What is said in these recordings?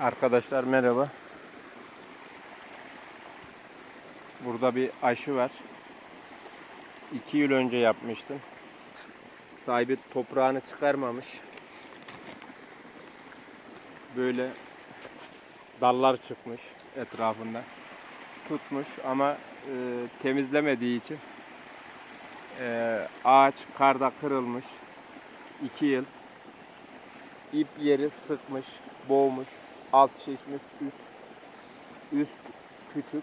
Arkadaşlar merhaba. Burada bir aşı var. İki yıl önce yapmıştım. Sahibi toprağını çıkarmamış. Böyle dallar çıkmış etrafında. Tutmuş ama e, temizlemediği için e, ağaç karda kırılmış. İki yıl. İp yeri sıkmış, boğmuş, alt çekmiş, üst üst küçük.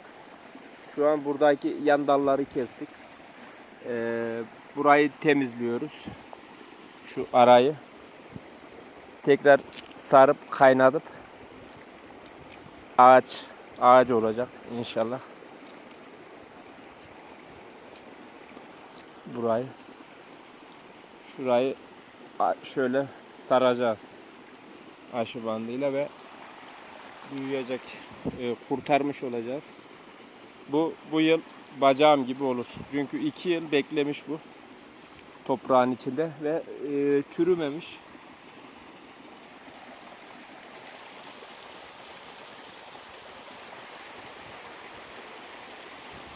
Şu an buradaki yan dalları kestik. Ee, burayı temizliyoruz. Şu arayı. Tekrar sarıp kaynatıp ağaç ağaç olacak inşallah. Burayı şurayı şöyle saracağız aşı bandıyla ve büyüyecek, e, kurtarmış olacağız. Bu bu yıl bacağım gibi olur. Çünkü iki yıl beklemiş bu toprağın içinde ve e, çürümemiş.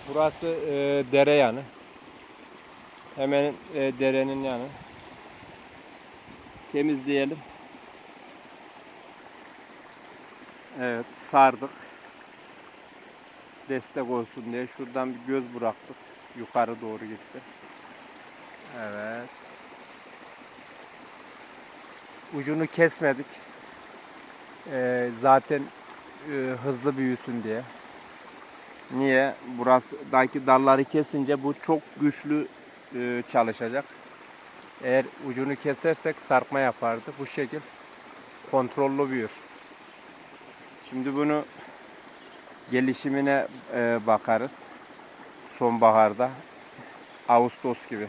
Burası e, dere yanı. Hemen e, derenin yanı. Temizleyelim. Evet sardık. Destek olsun diye şuradan bir göz bıraktık. Yukarı doğru gitsin. Evet. Ucunu kesmedik. Ee, zaten e, hızlı büyüsün diye. Niye? Burasıdaki dalları kesince bu çok güçlü e, çalışacak. Eğer ucunu kesersek sarkma yapardı. Bu şekil kontrollü büyür. Şimdi bunu gelişimine e, bakarız. Sonbaharda, Ağustos gibi.